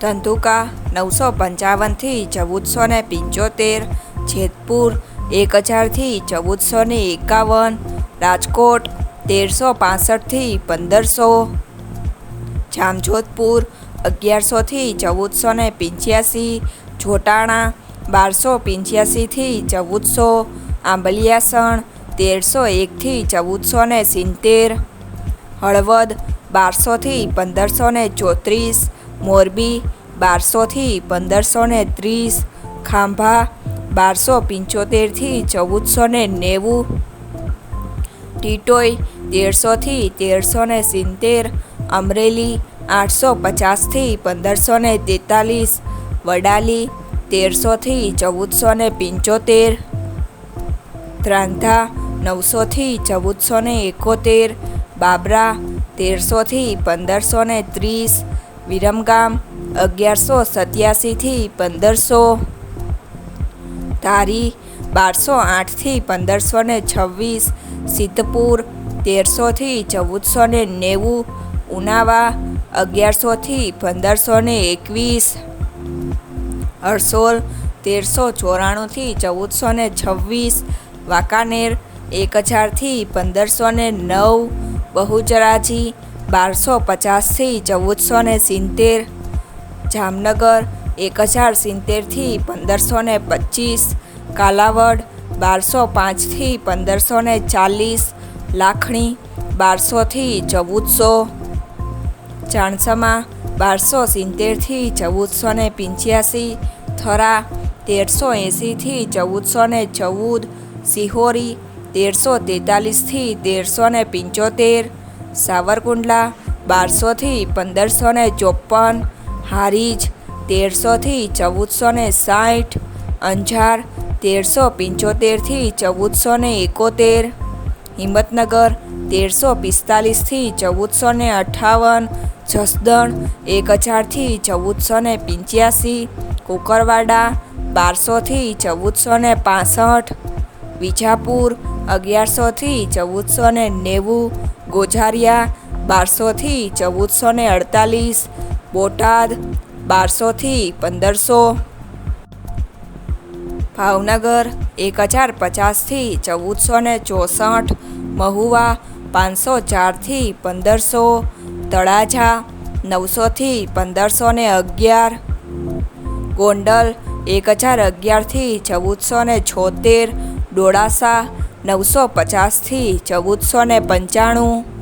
ધંધુકા નવસો પંચાવનથી ચૌદસો ને પંચોતેર, જેતપુર એક હજારથી ચૌદસો ને એકાવન, રાજકોટ તેરસો પાસઠથી પંદરસો. જામજોધપુર અગિયારસોથી ચૌદસો ને પંચ્યાસી, જોટાણા બારસો પંચ્યાસીથી ચૌદસો, આંબલિયાસણ તેરસો એકથી ચૌદસો ને સિત્તેર, હળવદ બારસોથી પંદરસો ને ચોત્રીસ મોરબી બારસોથી પંદરસો ને ત્રીસ, ખાંભા બારસો પંચોતેરથી ચૌદસો ને નેવું ટીટોઈ તેરસોથી તેરસો ને સિત્તેર, અમરેલી આઠસો પચાસથી પંદરસો ને તેતાલીસ, વડાલી તેરસોથી ચૌદસો ને પંચોતેર, ત્રાંધા નવસોથી ચૌદસો ને એકોતેર, બાબરા તેરસોથી પંદરસો ને ત્રીસ વિરમગામ, અગિયારસો સત્યાસીથી પંદરસો ધારી, બારસો આઠથી પંદરસો ને છવ્વીસ, સિદ્ધપુર, તેરસોથી ચૌદસો ને નેવું, ઉનાવા, અગિયારસોથી પંદરસો ને એકવીસ, હરસોલ, તેરસો ચોરાણુંથી ચૌદસો ને છવ્વીસ, વાંકાનેર, એક હજારથી પંદરસો ને નવ, બહુચરાજી બારસો પચાસથી ચૌદસો ને સિત્તેર, જામનગર એક હજાર સિત્તેરથી પંદરસો ને પચીસ, કાલાવડ બારસો પાંચથી પંદરસો ને ચાલીસ, લાખણી બારસોથી ચૌદસો ચાણસમા બારસો સિત્તેરથી ચૌદસો ને પંચ્યાસી, થરા તેરસો એંસીથી ચૌદસો ને ચૌદ, સિહોરી તેરસો તેતાલીસથી તેરસો ને પંચોતેર સાવરકુંડલા બારસોથી પંદરસો ને ચોપન હારીજ તેરસોથી ચૌદસો ને સાઠ, અંજાર તેરસો પંચોતેરથી ચૌદસો ને એકોતેર, હિંમતનગર તેરસો પિસ્તાલીસથી ચૌદસો ને અઠ્ઠાવન જસદણ એક હજારથી ચૌદસો ને પંચ્યાસી, કુકરવાડા બારસોથી ચૌદસો ને પાસઠ, વિજાપુર અગિયારસોથી ચૌદસો ને નેવું ગોઝારિયા બારસોથી ચૌદસો ને અડતાલીસ, બોટાદ, બારસોથી પંદરસો. ભાવનગર, એક હજાર પચાસથી ચૌદસો ને ચોસઠ, મહુવા, પાંચસો ચારથી પંદરસો, તળાજા, નવસોથી પંદરસો ને અગિયાર. ગોંડલ, એક હજાર અગિયારથી ચૌદસો ને છોતેર, ડોળાસા નવસો પચાસથી ચૌદસો ને પંચાણું.